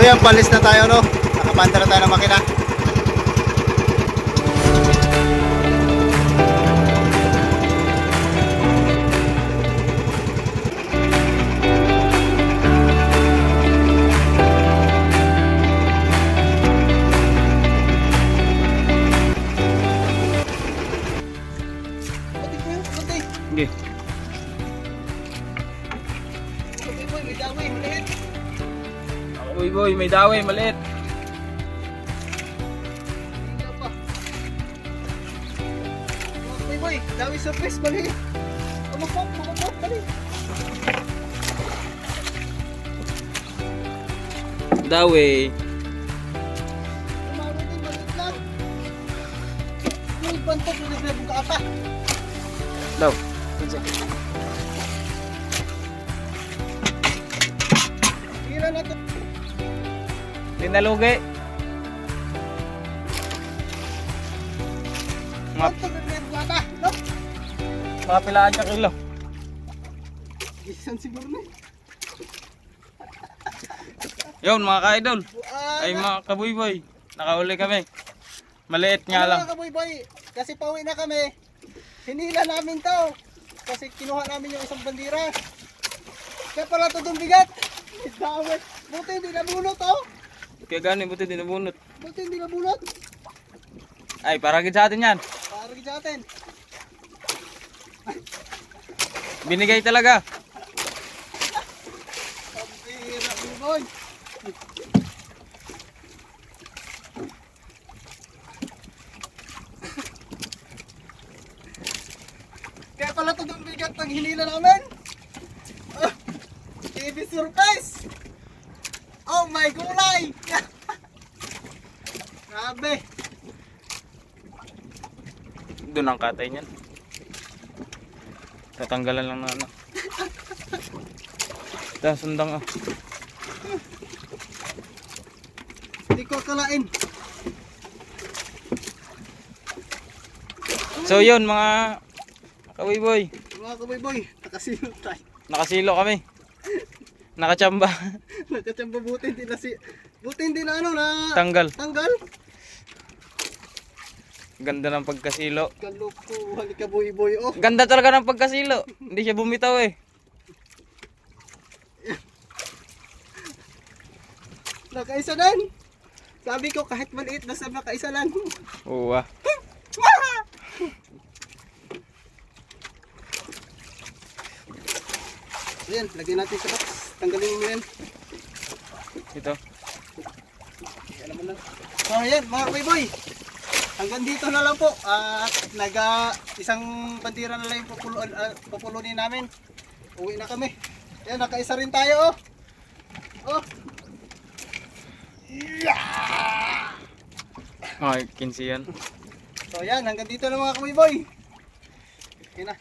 So yan, palis na tayo no. Nakapanda na tayo ng makina. Sige. Pati ko, may dami, maliit. Uy boy, may daway, maliit. Pati boy, dami surprise, maliit. Pumapok, pumapok, maliit. Daway. Tumawag din, maliit lang. May bantok, may nagbuka ka pa. Daw. Tira Tinalugi. Mga, mga pilaan ka kilo. Gisan siguro na. Yun mga ka-idol. Ay mga kabuy-boy. Nakauli kami. Maliit nga Ano lang. mga kaboy-boy, kasi pauwi na kami. Hinila namin to. Kasi kinuha namin yung isang bandira. Kaya pala to bigat. Dami. Buti hindi nabunot oh. Kaya gano'n buti din nabunot. Buti hindi nabunot. Ay, paragin sa atin yan. Para sa atin. Binigay talaga. Ang boy. Kaya pala to itong bigat pag hinila namin. Ah, TV surprise! Oh my gulay! Grabe! Doon ang katay niyan. Tatanggalan lang na ano. Dah, sundang ah. Hindi ko akalain. So yun mga kabuy-boy. Mga kaboy-boy, nakasilot tayo. Nakasilo kami. Nakachamba. Nagkachamba buti hindi na si... Buti hindi na ano na... Tanggal. Tanggal? Ganda ng pagkasilo. Kaloko, halika boy-boy oh. Ganda talaga ng pagkasilo. Hindi siya bumitaw eh. Nakaisa din. Sabi ko kahit maliit basta nakaisa lang. Oo ah. Ayan, lagyan natin sa box. Tanggalin mo yan. Ito. Alam mo na. So ayan, mga boy-boy. Hanggang dito na lang po. At naga isang bandira na lang pupulo, uh, pupulunin namin. Uwi na kami. Ayan, nakaisa rin tayo oh. Oh, Ay, 15 yan. so ayan, hanggang dito na mga boy-boy. Okay na.